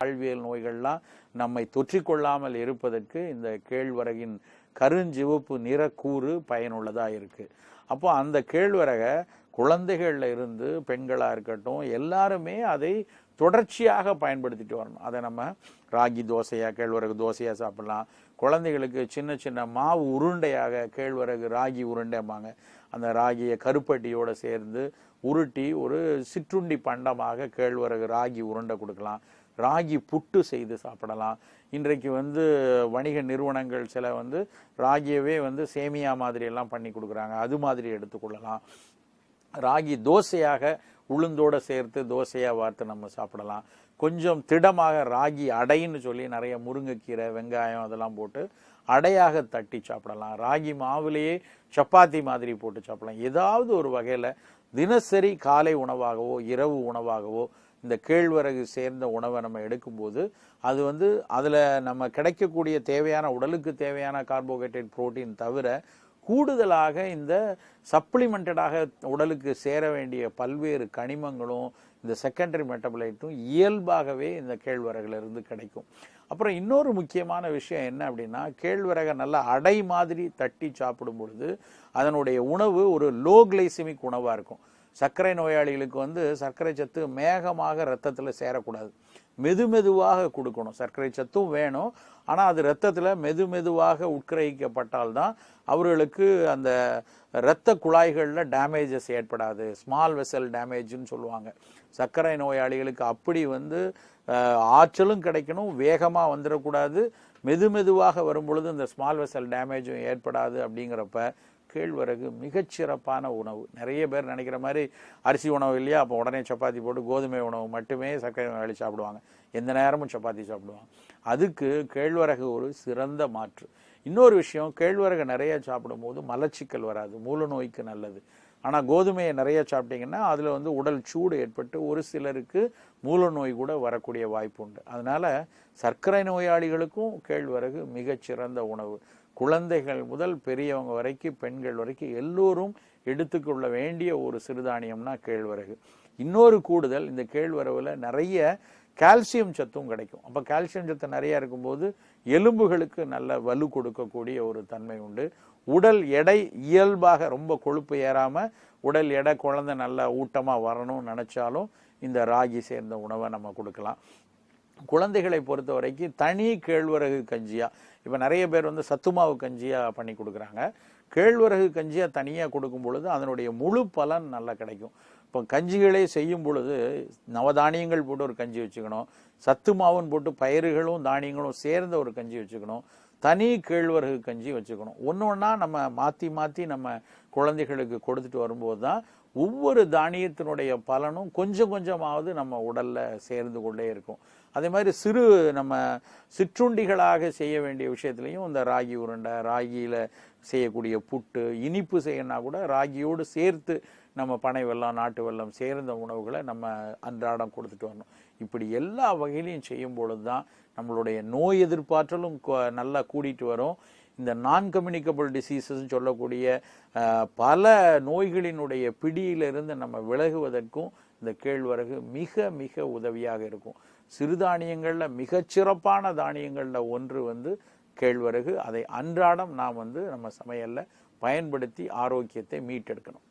வாழ்வியல் நோய்கள்லாம் நம்மை தொற்றிக்கொள்ளாமல் இருப்பதற்கு இந்த கேழ்வரகின் கருஞ்சிவப்பு நிறக்கூறு பயனுள்ளதாக இருக்கு. அப்போ அந்த கேழ்வரகை குழந்தைகள்ல இருந்து பெண்களாக இருக்கட்டும் எல்லாருமே அதை தொடர்ச்சியாக பயன்படுத்திட்டு வரணும். அதை நம்ம ராகி தோசையாக கேழ்வரகு தோசையாக சாப்பிடலாம். குழந்தைகளுக்கு சின்ன சின்ன மாவு உருண்டையாக கேழ்வரகு ராகி உருண்டைம்பாங்க. அந்த ராகியை கருப்பட்டியோடு சேர்ந்து உருட்டி ஒரு சிற்றுண்டி பண்டமாக கேழ்வரகு ராகி உருண்டை கொடுக்கலாம். ராகி புட்டு செய்து சாப்பிடலாம். இன்றைக்கு வந்து வணிக நிறுவனங்கள் சில வந்து ராகியவே வந்து சேமியா மாதிரி எல்லாம் பண்ணி கொடுக்குறாங்க. அது மாதிரி எடுத்துக்கொள்ளலாம் ராகி தோசையாக உளுந்தோட சேர்த்து தோசையாக வார்த்து நம்ம சாப்பிடலாம். கொஞ்சம் திடமாக ராகி அடைன்னு சொல்லி நிறைய முருங்கைக்கீரை வெங்காயம் அதெல்லாம் போட்டு அடையாக தட்டி சாப்பிடலாம். ராகி மாவுலேயே சப்பாத்தி மாதிரி போட்டு சாப்பிடலாம். ஏதாவது ஒரு வகையில் தினசரி காலை உணவாகவோ இரவு உணவாகவோ இந்த கேழ்வரகு சேர்ந்த உணவை நம்ம எடுக்கும்போது அது வந்து அதில் நம்ம கிடைக்கக்கூடிய தேவையான உடலுக்கு தேவையான கார்போஹைட்ரேட் புரோட்டீன் தவிர கூடுதலாக இந்த சப்ளிமெண்டடாக உடலுக்கு சேர வேண்டிய பல்வேறு கனிமங்களும் இந்த செகண்டரி மெட்டபலைட்டும் இயல்பாகவே இந்த கேழ்வரகுல இருந்து கிடைக்கும். அப்புறம் இன்னொரு முக்கியமான விஷயம் என்ன அப்படின்னா கேழ்வரகை நல்லா அடை மாதிரி தட்டி சாப்பிடும் பொழுது அதனுடைய உணவு ஒரு லோ கிளைசிமிக் உணவாக இருக்கும். சர்க்கரை நோயாளிகளுக்கு வந்து சர்க்கரை சத்து மேகமாக ரத்தத்தில் சேரக்கூடாது. மெது மெதுவாக கொடுக்கணும். சர்க்கரை சத்தும் வேணும். ஆனால் அது ரத்தத்தில் மெது மெதுவாக உட்கிரகிக்கப்பட்டால்தான் அவர்களுக்கு அந்த இரத்த குழாய்களில் டேமேஜஸ் ஏற்படாது. ஸ்மால் வெசல் டேமேஜ்னு சொல்லுவாங்க. சர்க்கரை நோயாளிகளுக்கு அப்படி வந்து ஆற்றலும் கிடைக்கணும். வேகமாக வந்துடக்கூடாது. மெது மெதுவாக வரும்பொழுது இந்த ஸ்மால் வெசல் டேமேஜும் ஏற்படாது அப்படிங்கிறப்ப கேழ்வரகு மிகச்சிறப்பான உணவு. நிறைய பேர் நினைக்கிற மாதிரி அரிசி உணவு இல்லையா? அப்போ உடனே சப்பாத்தி போட்டு கோதுமை உணவு மட்டுமே சர்க்கரை நோயாளி சாப்பிடுவாங்க. எந்த நேரமும் சப்பாத்தி சாப்பிடுவாங்க. அதுக்கு கேழ்வரகு ஒரு சிறந்த மாற்று. இன்னொரு விஷயம் கேழ்வரகு நிறைய சாப்பிடும்போது மலச்சிக்கல் வராது. மூல நோய்க்கு நல்லது. ஆனால் கோதுமையை நிறைய சாப்பிட்டீங்கன்னா அதில் வந்து உடல் சூடு ஏற்பட்டு ஒரு சிலருக்கு மூல நோய் கூட வரக்கூடிய வாய்ப்பு உண்டு. அதனால் சர்க்கரை நோயாளிகளுக்கும் கேழ்வரகு மிகச்சிறந்த உணவு. குழந்தைகள் முதல் பெரியவங்க வரைக்கும் பெண்கள் வரைக்கும் எல்லோரும் எடுத்துக்கொள்ள வேண்டிய ஒரு சிறுதானியம்னா கேழ்வரகு. இன்னொரு கூடுதல் இந்த கேழ்வரவில் நிறைய கால்சியம் சத்தும் கிடைக்கும். அப்போ கால்சியம் சத்து நிறையா இருக்கும்போது எலும்புகளுக்கு நல்ல வலு கொடுக்கக்கூடிய ஒரு தன்மை உண்டு. உடல் எடை இயல்பாக ரொம்ப கொழுப்பு ஏறாமல் உடல் எடை குழந்தை நல்லா ஊட்டமாக வரணும்னு நினச்சாலும் இந்த ராகி சேர்ந்த உணவை நம்ம கொடுக்கலாம். குழந்தைகளை பொறுத்த வரைக்கும் தனி கேழ்வரகு கஞ்சியாக இப்போ நிறைய பேர் வந்து சத்துமாவு கஞ்சியாக பண்ணி கொடுக்குறாங்க. கேழ்வரகு கஞ்சியாக தனியாக கொடுக்கும் பொழுது அதனுடைய முழு பலன் நல்லா கிடைக்கும். இப்போ கஞ்சிகளே செய்யும் பொழுது நவதானியங்கள் போட்டு ஒரு கஞ்சி வச்சுக்கணும். சத்து மாவுன்னு போட்டு பயிர்களும் தானியங்களும் சேர்ந்த ஒரு கஞ்சி வச்சுக்கணும். தனி கேழ்வரகு கஞ்சி வச்சுக்கணும். ஒன்று ஒன்றா நம்ம மாற்றி மாற்றி நம்ம குழந்தைகளுக்கு கொடுத்துட்டு வரும்போது தான் ஒவ்வொரு தானியத்தினுடைய பலனும் கொஞ்சம் கொஞ்சமாவது நம்ம உடலில் சேர்ந்து கொண்டே இருக்கும். அதே மாதிரி சிறு நம்ம சிற்றுண்டிகளாக செய்ய வேண்டிய விஷயத்துலையும் இந்த ராகி உருண்டை ராகியில் செய்யக்கூடிய புட்டு இனிப்பு செய்யணும்னா கூட ராகியோடு சேர்த்து நம்ம பனை வெல்லம் நாட்டு வெள்ளம் சேர்ந்த உணவுகளை நம்ம அன்றாடம் கொடுத்துட்டு வரணும். இப்படி எல்லா வகையிலையும் செய்யும் பொழுது தான் நம்மளுடைய நோய் எதிர்ப்பாற்றலும் நல்லா கூடிட்டு வரும். இந்த நான் கம்யூனிகபிள் டிசீசஸ்ன்னு சொல்லக்கூடிய பல நோய்களினுடைய பிடியிலிருந்து நம்ம விலகுவதற்கும் இந்த கேழ்வரகு மிக மிக உதவியாக இருக்கும். சிறுதானியங்களில் மிகச்சிறப்பான தானியங்களில் ஒன்று வந்து கேழ்வரகு. அதை அன்றாடம் நாம் வந்து நம்ம சமையலில் பயன்படுத்தி ஆரோக்கியத்தை மீட்டெடுக்கணும்.